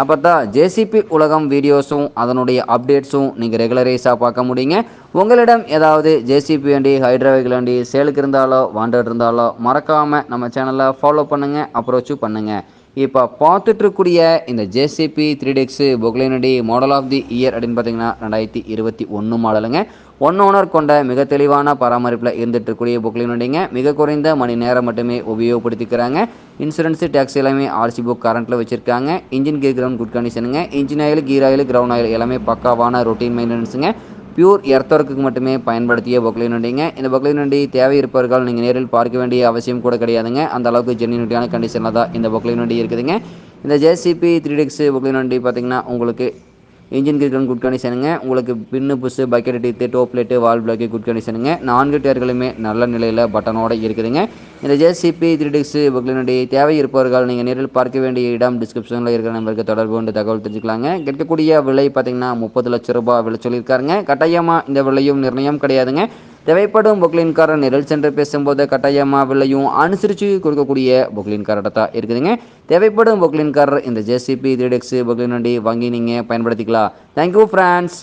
அப்போ தான் ஜேசிபி உலகம் வீடியோஸும் அதனுடைய அப்டேட்ஸும் நீங்கள் ரெகுலரைஸாக பார்க்க முடியுங்க. உங்களிடம் ஏதாவது ஜேசிபி வண்டி ஹைட்ரா வெஹிக்கிள் வண்டி சேலுக்கு இருந்தாலோ வாண்டட் இருந்தாலோ மறக்காமல் நம்ம சேனலை ஃபாலோ பண்ணுங்கள் அப்ரோச்சும் பண்ணுங்கள் இப்போ பார்த்துட்ருக்கூடிய இந்த ஜேசிபி த்ரீ டெக்ஸு பொக்லைனடி மாடல் ஆஃப் தி இயர் அப்படின்னு பார்த்தீங்கன்னா ரெண்டாயிரத்தி இருபத்தி ஒன்று மாடலுங்க. ஒன் ஓனர் கொண்ட மிக தெளிவான பராமரிப்பில் இருந்துட்டு இருக்கக்கூடிய மிக குறைந்த மணி நேரம் மட்டுமே உபயோகப்படுத்திக்கிறாங்க. இன்சூரன்ஸு டேக்ஸ் எல்லாமே ஆர்சி புக் கரண்ட்டில் வச்சுருக்காங்க. Engine gear ground good கண்டிஷனுங்க engine oil gear oil ground oil எல்லாமே பக்காவான ரொட்டீன் மெயின்டெனன்ஸுங்க பியூர் எர்த்தொர்க்குக்கு மட்டுமே பயன்படுத்திய பொக்லைன் வண்டிங்க இந்த பொக்லின் வண்டி தேவை இருப்பவர்கள் நீங்கள் நேரில் பார்க்க வேண்டிய அவசியம் கூட கிடையாதுங்க. அந்த அளவுக்கு ஜென்யூனிட்டியான கண்டிஷனில் தான் இந்த பொக்லைன் வண்டி இருக்குதுங்க. இந்த ஜேசிபி த்ரீ டிக்ஸு பொக்லைன் வண்டி பார்த்திங்கன்னா உங்களுக்கு இன்ஜின் கிரிக்கெட் குட் கண்டிஷனுங்க உங்களுக்கு pin bush bucket teeth top light valve block good கண்டிஷனுங்க நான்கு டயர்களுமே நல்ல நிலையில் பட்டனோட இருக்குதுங்க. இந்த ஜேசிபி த்ரீ டிக்ஸ் புக்லினுடைய தேவை இருப்பவர்கள் நீங்கள் நேரில் பார்க்க வேண்டிய இடம் டிஸ்கிரிப்ஷனில் இருக்கிற நம்பருக்கு தொடர்பு கொண்டு தகவல் தெரிஞ்சுக்கலாங்க. கிடைக்கக்கூடிய விலை பார்த்தீங்கன்னா முப்பது லட்ச ரூபாய் விலை சொல்லியிருக்காருங்க. கட்டாயமாக இந்த விலையும் நிர்ணயம் கிடையாதுங்க. தேவைப்படும் பொக்லின்காரர் நிரல் சென்று பேசும்போது கட்டாயமாக விலையும் அனுசரித்து கொடுக்கக்கூடிய பொக்லின்கார்ட்ட தான் இருக்குதுங்க. தேவைப்படும் பொக்லின்காரர் இந்த ஜேசிபி த்ரீ டெக்ஸ் பொக்லின் வண்டி வாங்கி நீங்கள் பயன்படுத்திக்கலாம். Thank you friends